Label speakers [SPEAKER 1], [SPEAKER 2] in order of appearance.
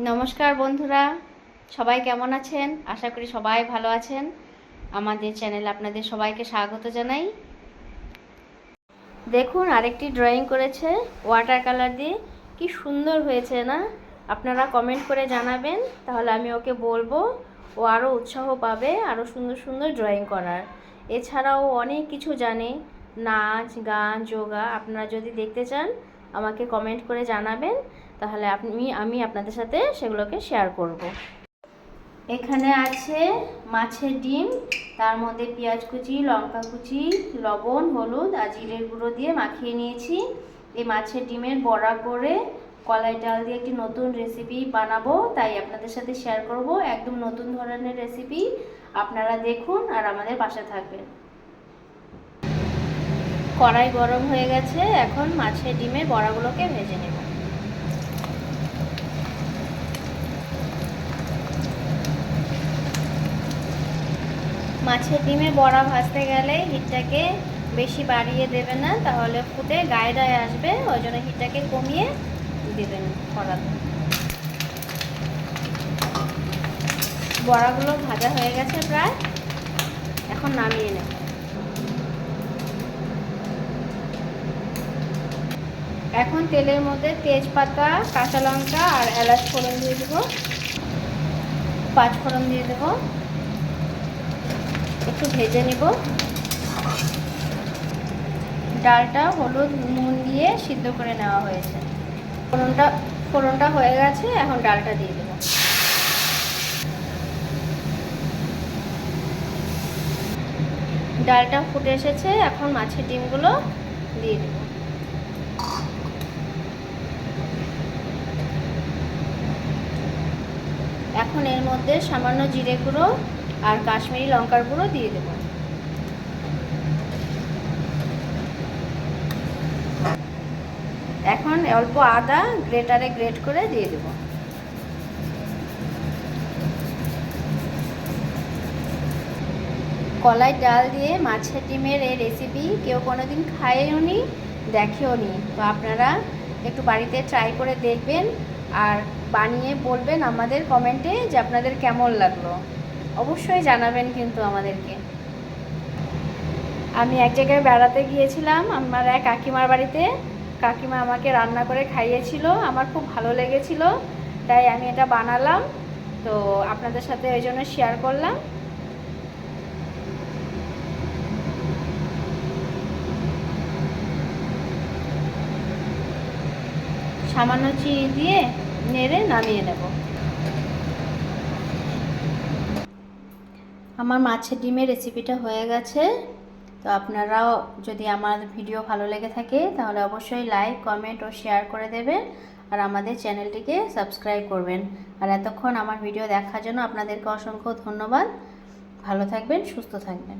[SPEAKER 1] নমস্কার বন্ধুরা, সবাই কেমন আছেন? আশা করি সবাই ভালো আছেন। আমাদের চ্যানেল আপনাদের সবাইকে স্বাগত জানাই। দেখুন, আরেকটি ড্রয়িং করেছে ওয়াটার কালার দিয়ে। কি সুন্দর হয়েছে না? আপনারা কমেন্ট করে জানাবেন, তাহলে আমি ওকে বলব, ও আরও উৎসাহ পাবে আরও সুন্দর সুন্দর ড্রয়িং করার। এছাড়াও অনেক কিছু জানে, নাচ, গান, যোগা, আপনারা যদি দেখতে চান আমাকে কমেন্ট করে জানাবেন, তাহলে আপনি, আমি আপনাদের সাথে সেগুলোকে শেয়ার করব। এখানে আছে মাছের ডিম, তার মধ্যে পেঁয়াজ কুচি, লঙ্কা কুচি, লবণ, হলুদ আর জিরের গুঁড়ো দিয়ে মাখিয়ে নিয়েছি। এই মাছের ডিমের বড়া করে কলাই ডাল দিয়ে একটি নতুন রেসিপি বানাবো, তাই আপনাদের সাথে শেয়ার করব। একদম নতুন ধরনের রেসিপি আপনারা দেখুন আর আমাদের পাশে থাকবেন। কড়াই গরম হয়ে গেছে, এখন মাছের ডিমের বড়াগুলোকে ভেজে নেব। মাছের ডিমে বড়া ভাজতে গেলে হিটটাকে বেশি বাড়িয়ে দেবে না, তাহলে ফুটে গায়ে গায়ে আসবে, ওই জন্য হিটটাকে কমিয়ে দেবেন কড়াতে। বড়াগুলো ভাজা হয়ে গেছে প্রায়, এখন নামিয়ে নেব। এখন তেলের মধ্যে তেজপাতা, কাঁচা লঙ্কা আর এলাচ ফোড়ন দিয়ে দেবো। পাঁচ ফোড়ন দিয়ে দেবো। একটু ভেজে নিব। ডালটা হলুদ নুন দিয়ে সিদ্ধ করে নেওয়া হয়েছে। ফোড়নটা ফোড়নটা হয়ে গেছে, এখন ডালটা দিয়ে দেবো। ডালটা ফুটে এসেছে, এখন মাছের ডিমগুলো দিয়ে দেবো। এখন এর মধ্যে সামান্য জিরে গুঁড়ো আর কাশ্মীরি লঙ্কার গুঁড়ো দিয়ে দেব। এখন অল্প আদা গ্রেটারে গ্রেট করে দিয়ে দেব। কলাই ডাল দিয়ে মাছের ডিমের এই রেসিপি কেউ কোনোদিন খায়ও নি, দেখেও নি। তো আপনারা একটু বাড়িতে ট্রাই করে দেখবেন। আর বানিয়ে বলবেন আমাদের কমেন্টে যে আপনাদের কেমন লাগল। অবশ্যই জানাবেন কিন্তু আমাদেরকে। আমি এক জায়গায় বেড়াতে গিয়েছিলাম, আমার এক কাকিমার বাড়িতে। কাকিমা আমাকে রান্না করে খাইয়েছিল, আমার খুব ভালো লেগেছিল, তাই আমি এটা বানালাম। তো আপনাদের সাথে ওই জন্য শেয়ার করলাম। সামান্য চিনি দিয়ে নেড়ে নামিয়ে নেব। আমার মাছের ডিমের রেসিপিটা হয়ে গেছে। তো আপনারাও যদি আমার ভিডিও ভালো লেগে থাকে, তাহলে অবশ্যই লাইক, কমেন্ট ও শেয়ার করে দেবেন আর আমাদের চ্যানেলটিকে সাবস্ক্রাইব করবেন। আর এতক্ষণ আমার ভিডিও দেখার জন্য আপনাদেরকে অসংখ্য ধন্যবাদ। ভালো থাকবেন, সুস্থ থাকবেন।